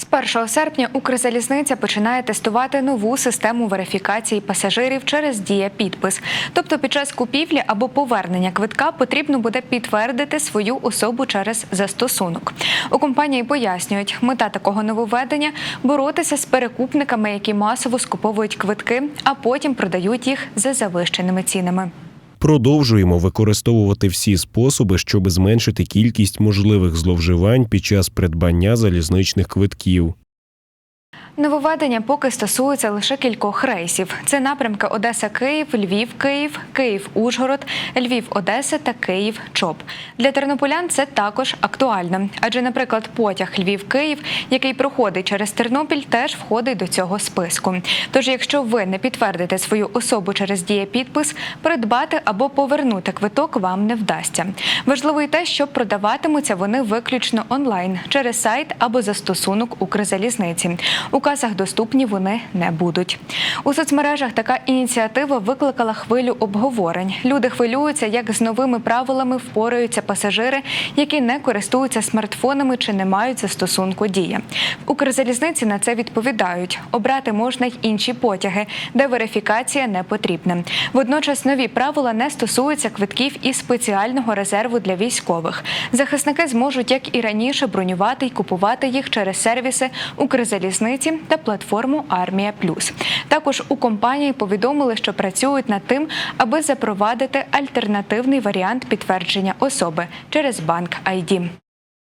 З 1 серпня Укрзалізниця починає тестувати нову систему верифікації пасажирів через дія підпис. Тобто, під час купівлі або повернення квитка потрібно буде підтвердити свою особу через застосунок. У компанії пояснюють, мета такого нововведення боротися з перекупниками, які масово скуповують квитки, а потім продають їх за завищеними цінами. Продовжуємо використовувати всі способи, щоб зменшити кількість можливих зловживань під час придбання залізничних квитків. Нововведення поки стосується лише кількох рейсів. Це напрямки Одеса-Київ, Львів-Київ, Київ-Ужгород, Львів-Одеса та Київ-Чоп. Для тернополян це також актуально, адже, наприклад, потяг Львів-Київ, який проходить через Тернопіль, теж входить до цього списку. Тож, якщо ви не підтвердите свою особу через дієпідпис, придбати або повернути квиток вам не вдасться. Важливо й те, що продаватимуться вони виключно онлайн через сайт або застосунок Укрзалізниці. У касах доступні вони не будуть. У соцмережах така ініціатива викликала хвилю обговорень. Люди хвилюються, як з новими правилами впораються пасажири, які не користуються смартфонами чи не мають застосунку дія. В Укрзалізниці на це відповідають. Обрати можна й інші потяги, де верифікація не потрібна. Водночас нові правила не стосуються квитків із спеціального резерву для військових. Захисники зможуть, як і раніше, бронювати й купувати їх через сервіси Укрзалізниці та платформу Армія Плюс. Також у компанії повідомили, що працюють над тим, аби запровадити альтернативний варіант підтвердження особи через банк ID.